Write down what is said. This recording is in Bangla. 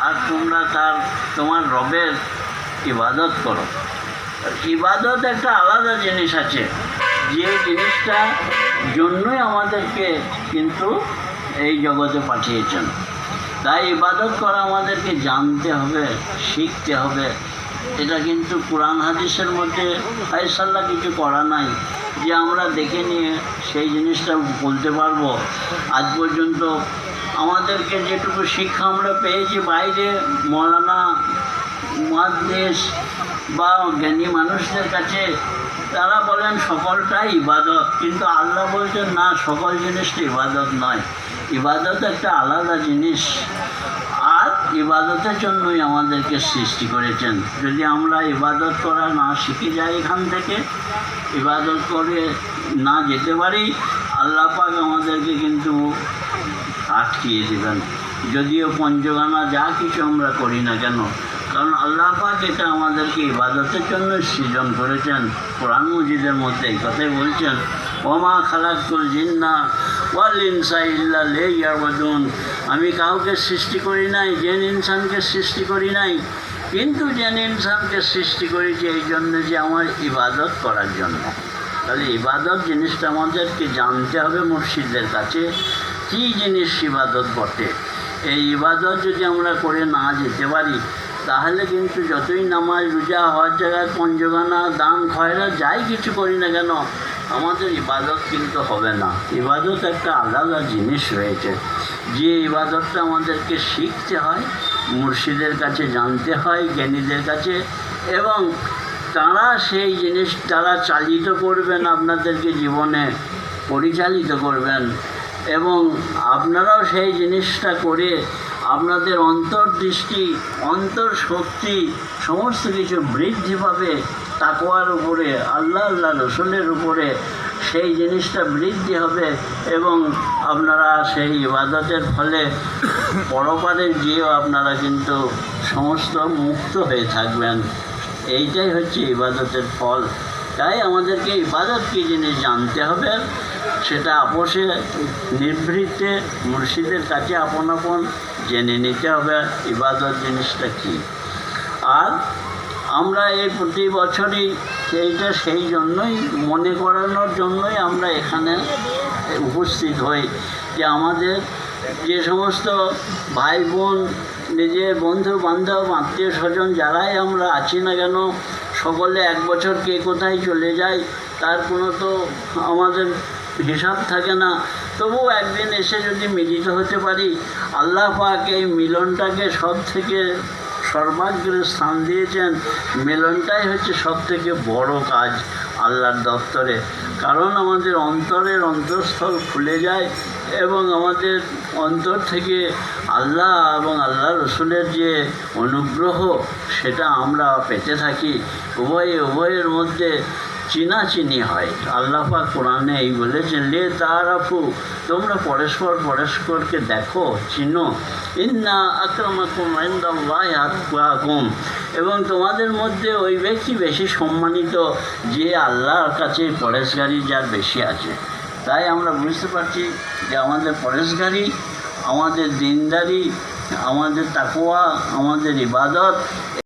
আর তোমরা তার, তোমার রবের ইবাদত করো। ইবাদত একটা আলাদা জিনিস আছে। যে জিনিসটা জন্যই আমাদেরকে কিন্তু এই জগতে পাঠিয়েছেন। তাই ইবাদত করা আমাদেরকে জানতে হবে, শিখতে হবে। এটা কিন্তু কোরআন হাদিসের মধ্যে ফাইসাল্লা কিছু করা নাই যে আমরা দেখে নিয়ে সেই জিনিসটা বলতে পারব। আজ পর্যন্ত আমাদেরকে যেটুকু শিক্ষা আমরা পেয়েছি, বাইরে মৌলানা মহাদেশ বা জ্ঞানী মানুষদের কাছে, তারা বলেন সকলটাই ইবাদত, কিন্তু আল্লাহ বলছেন, না, সকল জিনিসটা ইবাদত নয়। ইবাদত একটা আলাদা জিনিস। আর ইবাদতের জন্যই আমাদেরকে সৃষ্টি করেছেন। যদি আমরা ইবাদত করা না শিখে যাই এখান থেকে, ইবাদত করে না যেতে পারি, আল্লাহ পাক আমাদেরকে কিন্তু আটকিয়ে দেবেন যদিও পঞ্চগানা যা কিছু আমরা করি না কেন, কারণ আল্লাহ পাক এটা আমাদেরকে ইবাদতের জন্য সৃজন করেছেন। কোরআন মজিদের মধ্যে এই কথাই বলছেন, ওমা খালাকুল জিন্না ওয়াল ইনসা ইল্লা আমি কাউকে সৃষ্টি করি নাই জেন ইনসানকে সৃষ্টি করি নাই, কিন্তু জেন ইনসানকে সৃষ্টি করেছি এই জন্য যে আমার ইবাদত করার জন্য। তাহলে ইবাদত জিনিসটা আমাদেরকে জানতে হবে মুর্শিদদের কাছে। কী জিনিস ইবাদত বটে? এই ইবাদত যদি আমরা করে না যেতে পারি, তাহলে কিন্তু যতই নামাজ, রোজা হওয়ার জায়গায় পঞ্চগানা দান, খয়রা, যাই কিছু করি না কেন, আমাদের ইবাদত কিন্তু হবে না। ইবাদত একটা আলাদা জিনিস রয়েছে। যে ইবাদতটা আমাদেরকে শিখতে হয়, মুর্শিদের কাছে জানতে হয়, জ্ঞানীদের কাছে, এবং তারা সেই জিনিস, তারা চালিত করবেন, আপনাদেরকে জীবনে পরিচালিত করবেন। এবং আপনারাও সেই জিনিসটা করে আপনাদের অন্তর্দৃষ্টি অন্তর শক্তি সমস্ত কিছু বৃদ্ধি পাবে তাকোয়ার উপরে, আল্লাহ আল্লাহ রসুলের উপরে সেই জিনিসটা বৃদ্ধি হবে এবং আপনারা সেই ইবাদতের ফলে পরপারে গিয়েও আপনারা কিন্তু সমস্ত মুক্ত হয়ে থাকবেন। এইটাই হচ্ছে ইবাদতের ফল। তাই আমাদেরকে ইবাদত কী জিনিস জানতে হবে? সেটা আপোষে নিভৃতে মুর্শিদের কাছে আপন আপন জেনে নিতে হবে, ইবাদত জিনিসটা কী। আর আমরা এই প্রতি বছরই সেইটা সেই জন্যই, মনে করানোর জন্যই আমরা এখানে উপস্থিত হই যে আমাদের যে সমস্ত ভাই বোন নিজের বন্ধু বান্ধব আত্মীয় স্বজন যারাই আমরা আছি না কেন, সকলে এক বছর কে কোথায় চলে যায়, তার কোনো তো আমাদের হিসাব থাকে না। তবু একদিন এসে যদি মিলিত হতে পারি, আল্লাহ পাক এই মিলনটাকে সব থেকে সর্বাগ্রে স্থান দিয়েছেন। মিলনটাই হচ্ছে সব থেকে বড় কাজ আল্লাহর দপ্তরে। কারণ আমাদের অন্তরের অন্তঃস্থল খুলে যায় এবং আমাদের অন্তর থেকে আল্লাহ এবং আল্লাহ রসুলের যে অনুগ্রহ, সেটা আমরা পেতে থাকি। উভয়ে উভয়ের মধ্যে চিনাচিনি হয়। আল্লাপাক কোরআনে এই বলেছেন লে তারাফু, তোমরা পরস্পর পরস্পরকে দেখো, চিনো। ইন্না আক্রমাকুম ইন্দাল্লাহি আতকাকুম এবং তোমাদের মধ্যে ওই ব্যক্তি বেশি সম্মানিত, যে আল্লাহর কাছে পরেশগারি যার বেশি আছে। তাই আমরা বুঝতে পারছি যে আমাদের পরেশগারি, আমাদের দিনদারি, আমাদের তাকুয়া আমাদের ইবাদত